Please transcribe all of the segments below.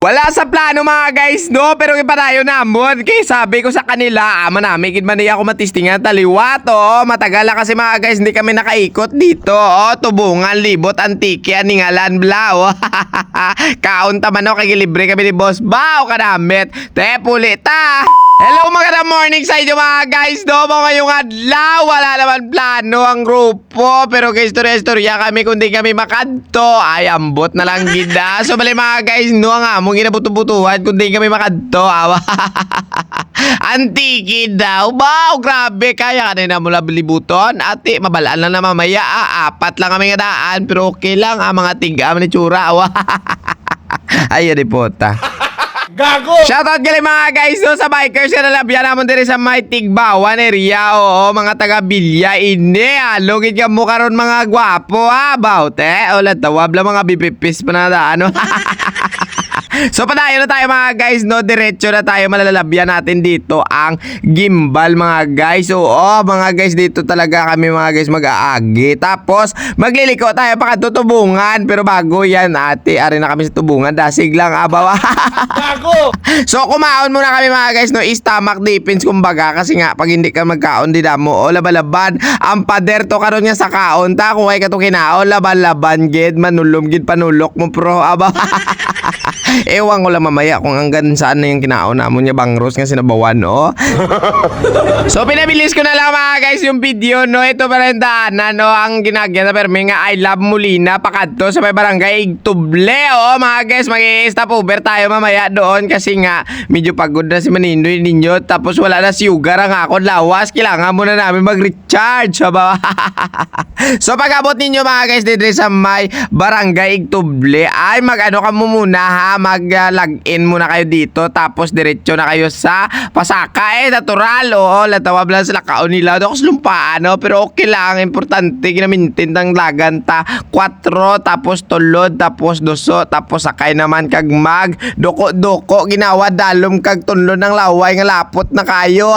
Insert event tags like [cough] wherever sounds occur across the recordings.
Wala sa plano mga guys, no? Pero ipadayo namon. Kaya sabi ko sa kanila, ama namin, kid man ako matistingan taliwat, oh. Matagal na kasi mga guys, hindi kami nakaikot dito, oh. Tubungan, libot, antike, aningalan, bla, [laughs] oh. Kaon taman, oh. Kagilibre kami ni Boss Bao, kadamit. Te, pulita. [laughs] Hello magandang morning sa inyo mga guys. No Mga ngayong adlaw Wala naman plano ang grupo. Pero kay istorya-istorya kami Kundi kami makadto Ay ambot na lang gida. [laughs] So bali mga guys no Ang among ginabuto-butuhan Kundi kami makadto Awa. [laughs] Antiki daw. Wow grabe. Kaya kanina mula bilibuton Ati mabalaan lang na mamaya ah, Apat lang kami nga daan Pero okay lang ah, Mga tiga ni tsura Awa. [laughs] Ayan di pota Gago! Shoutout galing mga guys no, sa bikers na nalabyan naman din sa may Tigbawan area. Oo, mga taga Bilya. Ini, ah. Lugid ka mo karon mga gwapo ha. Baute. O, latawab lang mga bipipis pa na ano. [laughs] So padayo na tayo mga guys no? Diretso na tayo. Malalabyan natin dito Ang gimbal mga guys. Oo mga guys dito talaga kami mga guys mag-aagi. Tapos magliliko tayo pakatutubungan Pero bago yan ate Ari na kami sa tubungan. Dasig lang abaw. [laughs] Gago! So kumaon muna kami mga guys no? Stomach defense kumbaga. Kasi nga pag hindi ka magkaon di damo. O labalaban. Ang pader to karon nga sa kaon. Ta kung ay kato kinaon laban-laban gid. Manulom gid panulok mo pro aba [laughs] Ewan ko lang mamaya kung hanggang saan na yung kinaon namon niya bangros nga sinabawan no. [laughs] so pinabilis ko na lang mga guys yung video no. Ito pa rin daanan no. Ang ginagyan na permi nga I love Molina pakadto sa may barangay Igtuble oh mga guys mag-stop over tayo mamaya doon kasi nga medyo pagod na si Maninoy ninyo tapos wala na si Ugar ang ako lawas kailangan muna namin mag-recharge aba. [laughs] so pag abot ninyo mga guys dito sa may barangay Igtuble ay mag-ano ka mo muna ha mag-login muna kayo dito tapos diretso na kayo sa Pasaka eh natural oo latawab lang sila kaon nila kasi lumpaan no? pero okay lang importante ginamintin ng laganta 4 tapos tulod tapos doso tapos sakay naman kag mag doko-doko ginawa dalom kag tunlo ng laway nga lapot na kayo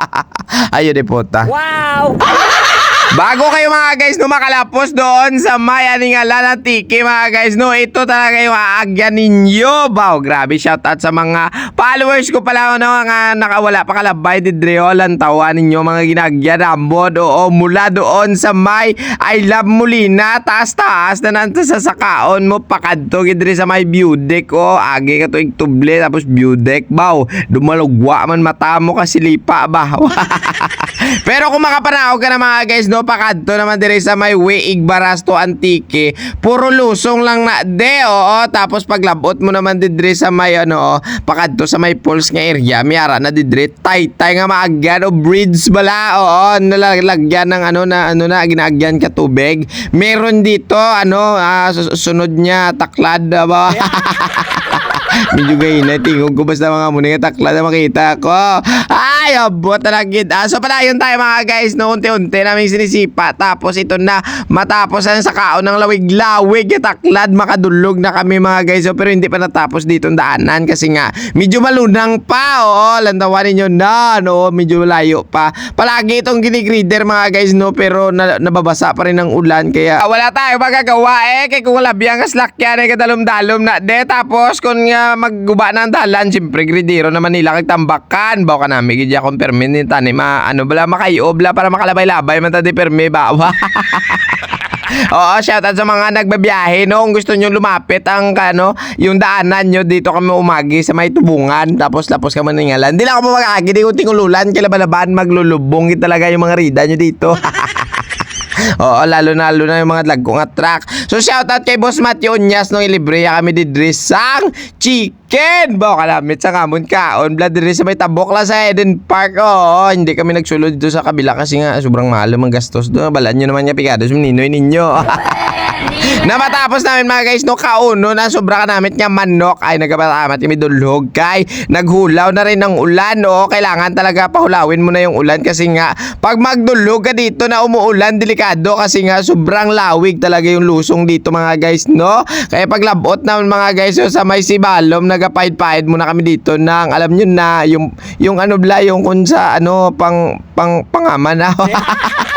[laughs] ayun di puta Wow! [laughs] Bago kayo mga guys no makalapos doon sa may aningala ng tiki mga guys no ito talaga yung aagyan ninyo. Wow grabe shoutout sa mga followers ko pala no nga nakawala pa kalabay di Dreolan tawa ninyo mga ginagyan ambod oo mula doon sa may I love Molina taas taas na nanta sa sakaon mo pakadto gidri sa may view deck o agi ka to igtuble tapos view deck baw dumalugwa man mata mo kasi lipa ba [laughs] Pero kung makapanahog ka na mga guys, no, pakadto naman dire sa may Weig Barasto Antique, puro lusong lang na de, oo. Tapos paglabot mo naman didre sa may ano, pakadto sa may pulse nga area, miyara na didre, tay-tay nga maagyan o bridge bala, oo. Nalalagyan ng ano na, ano na, ginaagyan ka tubig. Meron dito, ano, ah, sus- sunod niya, taklad, ba? [laughs] Medyo gay na tingog ko basta mga muna nga takla na makita ko. Ay, abot na. Ah, so pala yun tayo mga guys, no unti-unti namin sinisipa. Tapos ito na matapos na sa kaon ng lawig-lawig taklad makadulog na kami mga guys. So, pero hindi pa natapos dito ang daanan kasi nga medyo malunang pa. Oo, lantawan ninyo na, no, medyo layo pa. Palagi itong ginigrider mga guys, no, pero na, nababasa pa rin ng ulan kaya ah, wala tayo magagawa eh kay kung wala biyang kaslakyan eh kadalom-dalom na de tapos kung nga magguba na ang dalan siyempre gridero naman nila kag tambakan bawa ka namin gidya kung permi ni tani ma ano bala makayo bala para makalabay-labay man ta di permi bawa [laughs] Oo, shoutout sa mga nagbabiyahe no. Kung gusto nyo lumapit ang ano, yung daanan nyo dito kami umagi sa may tubungan. Tapos lapos ka maningalan. Hindi lang ako mamagagi, di ko tingululan. Kilabalaban, maglulubong talaga yung mga rida nyo dito. [laughs] [laughs] Oo, lalo na lalo na yung mga lag kong track. So shoutout kay Boss Matthew Unyas nung ilibreya kami di Drisang Chicken. Bawa kalamit sa kamon kaon. Blood diri sa may tabok la sa Eden Park. Oo, hindi kami nagsulod dito sa kabila kasi nga sobrang mahal ang gastos doon. Balan nyo naman niya pigados ninoy ninyo. [laughs] na matapos namin mga guys no kauno na sobra ka namin nga manok. Ay nagapatamat kami dulhog kay naghulaw na rin ng ulan no. Kailangan talaga pahulawin mo na yung ulan kasi nga pag magdulhog ka dito na umuulan delikado kasi nga sobrang lawig talaga yung lusong dito mga guys no. Kaya paglabot naman mga guys so, sa may sibalom nagapahid-pahid muna kami dito ng alam nyo na yung yung ano bla yung kung sa ano pang pang pangaman na [laughs]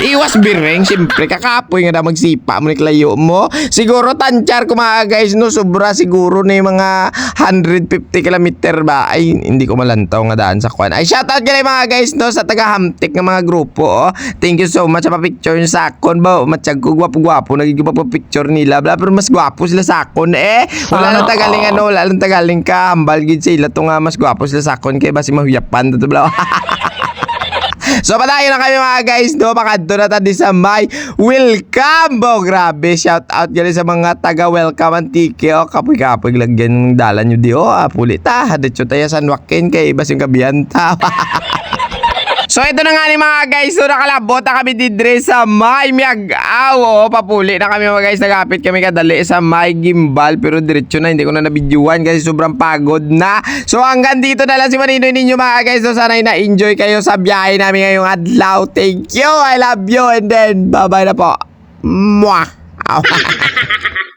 Iwas bireng, siyempre kakapoy nga na magsipa mo ni klayo mo. Siguro tanchar ko mga guys, no, sobra siguro na yung mga 150 kilometer ba? Ay, hindi ko malantaw nga daan sa kwan. Ay, shoutout ka mga guys, no, sa taga-hamtik ng mga grupo, oh. Thank you so much sa pa-picture nyo sa akon ba? Matsyag ko, gwapo-gwapo, nagiging pa picture nila, bla, pero mas gwapo sila sa akon, eh. Wala lang tagaling ano, wala lang tagaling ka, hambal gid sila to nga mas gwapo sila sa akon, kaya basi mahuyapan, to bla. [laughs] So padayo na kami mga guys. No Makadto na tadi sa may Welcome bo Grabe shout out gali sa mga taga welcome antike o kapoy kapoy lagyan ng dalan nyo di o ah, pulit ta Hadit tayo sa Nwakin kay ibas yung kabiyanta [laughs] So ito na nga ni mga guys, so nakalabot na kami didre sa may miagaw. Oo, papuli na kami mga guys, nagapit kami kadali sa may gimbal pero diretso na, hindi ko na nabidyuhan kasi sobrang pagod na. So hanggang dito na lang si Maninoy ninyo mga guys, so sana'y na-enjoy kayo sa biyahe namin ngayong adlaw. Thank you, I love you, and then bye bye na po. Mwah! [laughs]